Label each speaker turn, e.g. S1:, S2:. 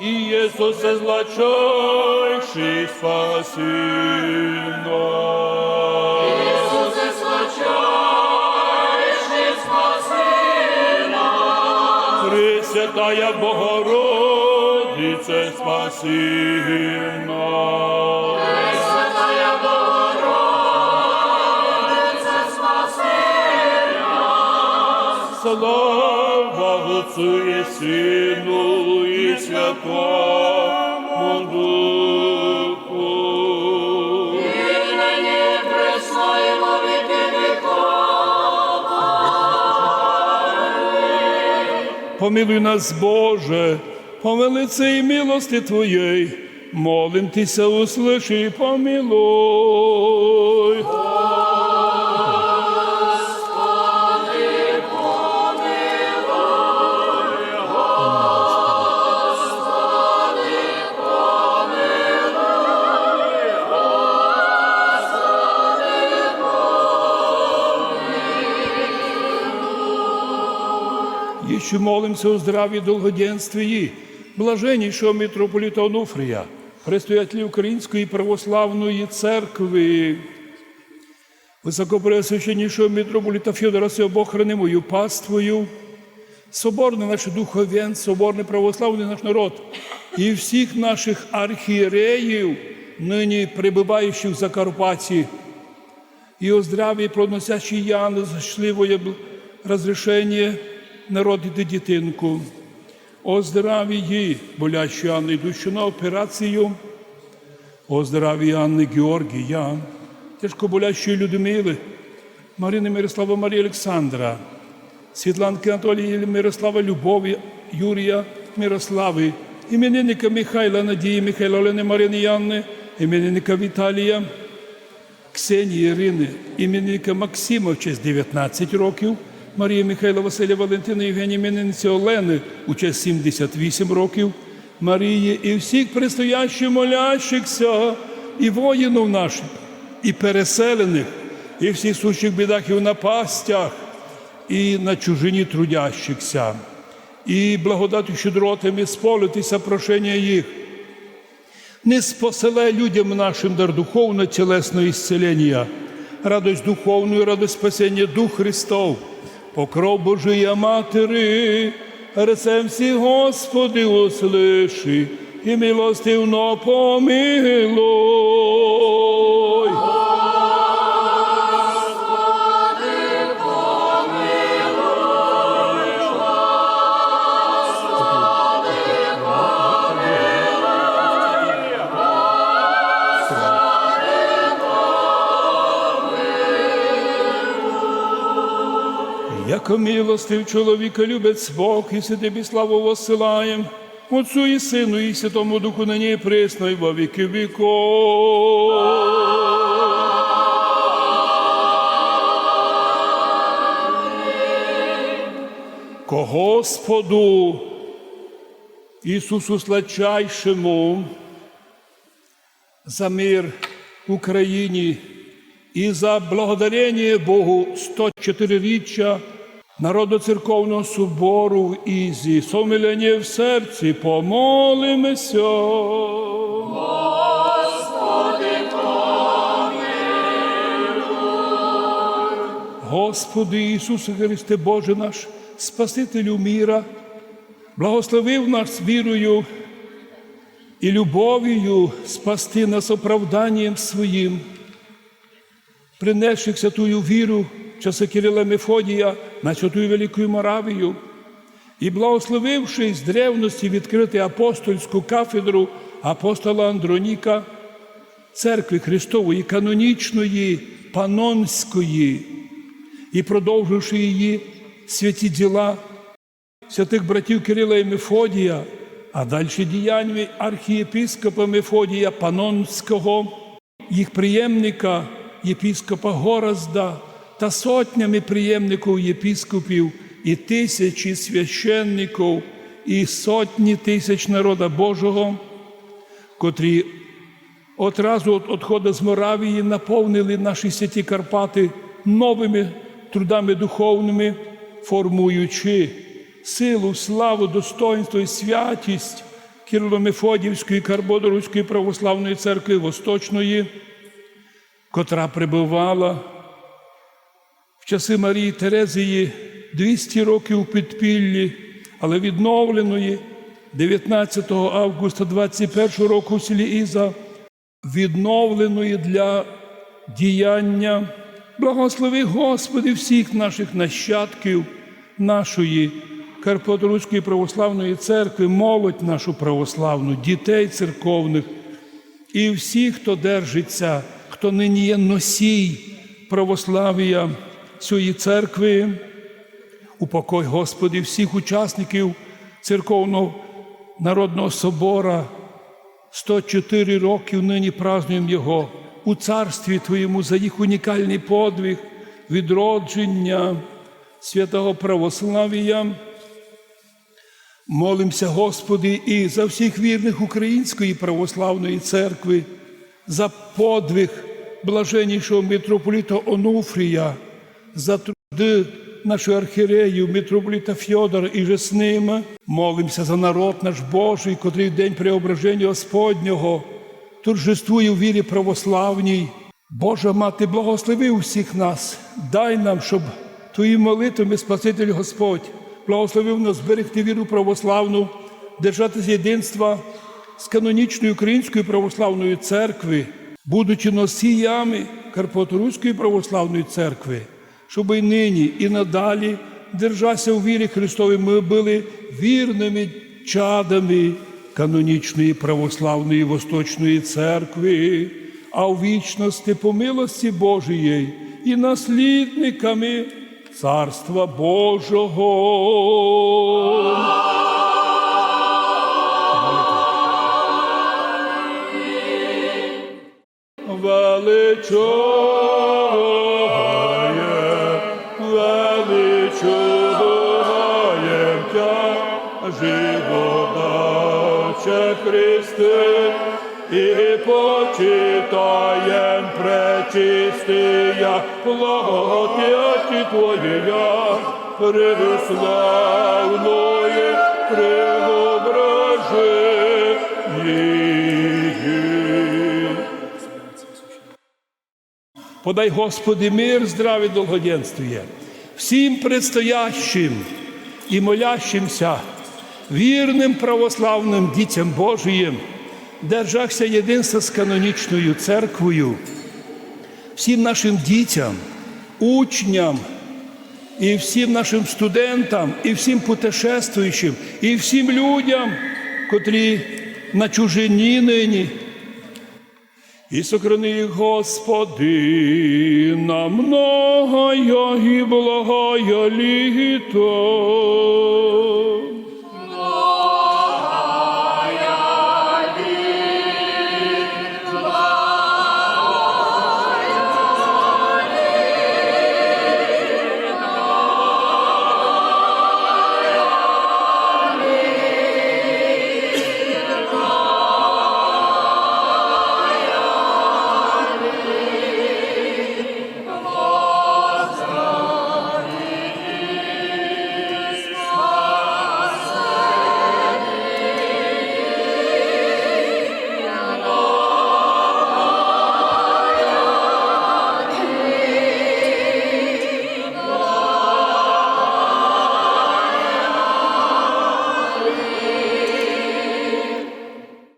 S1: Иисусе, злачайший спаси нас.
S2: Ісусе, свячайший, спаси нас.
S1: Пресвятая Богородице, спаси нас. Отцу и Сыну и Святому Духу.
S2: І нині пресно і віков.
S1: Помилуй нас, Боже, по велице і милости Твоєї, молим Тися, услыши і помилуй. Еще молимся о здравии и долгоденствии блаженнейшего митрополита Онуфрия, предстоятеля Украинской православной церкви, високопреосвященнішого митрополита Федора Бог храни мою паствою, соборний наш духовен, соборний православний наш народ і всіх наших архієреїв, нині прибуваючих в Закарпатті, и о здравии плодносящей Яны счастливое разрешение народити дитинку. О здравии болящей Анны, идущей на операцию. О здравии Анны Георгія, тяжко болящої Людмили, Марини Мирослава Марії Олександра, Світланки Анатолії Мирослава Любові, Юрія Мирослави, іменинника Михайла Надії Михайла Олени Марини Янни, іменинника Віталія, Ксенії Ірини, іменинника Максима в честь 19 років, Марії Михайла Василя Валентина Євгенії іменинниці Олени у честь 78 років, Марії і всіх предстоящих молящихся, і воїнів наших, і переселених, і всіх сущих бідах і в напастях, і на чужині трудящихся, і благодатю щедротами сполитися прошення їх. Не споселе людям нашим дар духовно тілесного ісцелення, радость духовную, радость спасения Дух Христов, покров Божия Матери, рецем всі Господи услиши і милостивно помилуй. Яко милостив чоловіка любець Бог, і си тобі славу воссилаєм, Отцу і Сину, і Святому Духу нині і присно, і во віки віков. Ко Господу Ісусу Сладчайшому за мир Україні і за благодарення Богу 104-річчя Народно-церковного собору в Ізі, сомиляння в серці, помолимося. Господи Ісусе Христе, Боже наш, Спасителю міра, благословив нас вірою і любов'ю спасти нас оправданням своїм, принесших святую віру в часи Кирила Мефодія на святую Великою Моравію, і благословивши з древності відкрити апостольську кафедру апостола Андроніка, церкви Христової канонічної, панонської, і продовживши її святі діла святих братів Кирила і Мефодія, а далі діяннями архієпископа Мефодія Панонського, їх приємника, єпископа Горазда та сотнями приємників єпископів і тисячі священників, і сотні тисяч народа Божого, котрі одразу від відходу з Моравії наповнили наші святі Карпати новими трудами духовними, формуючи силу, славу, достоинство і святість Кирило-Мефодіївської Карбодоруської православної церкви Восточної, котра пребувала в часи Марії Терезії 200 років у підпіллі, але відновленої 19 августа 21 року в селі Іза, відновленої для діяння. Благослови Господи всіх наших нащадків, нашої Карпаторуської православної церкви, молодь нашу православну, дітей церковних і всіх, хто держиться, хто нині є носій православ'я цієї церкви. Упокой, Господи, всіх учасників церковного народного собора. 104 років нині празднуємо Його у царстві Твоєму за їх унікальний подвиг, відродження святого православ'я. Молимося, Господи, і за всіх вірних Української православної церкви, за подвиг блаженнішого митрополіта Онуфрія, за труди нашого архірею, митрополіта Фьодора і же з ними. Молимося за народ наш Божий, котрий день преображення Господнього торжествує у вірі православній. Божа мати, благослови усіх нас, дай нам, щоб Твої молитвами, Спаситель Господь, благословив нас зберегти віру православну, держатися єдинства з канонічною Українською православною церкви, будучи носіями Карпаторуської православної церкви, щоб і нині, і надалі держася у вірі Христовій, ми були вірними чадами канонічної православної Восточної церкви, а у вічності по милості Божої і наслідниками Царства Божого. Величає, величає тя, живодаче Христи, і почитаєм пречистия плоті Твоєя, преславної преображи Подай, Господи, мир, здраві, долгоденствие всім предстоящим і молящимся, вірним православним дітям Божиїм, держахся єдинства з канонічною церквою, всім нашим дітям, учням, і всім нашим студентам, і всім путешествуючим, і всім людям, котрі на чужині нині. І сохрани їх, Господи, на многое і благое літо.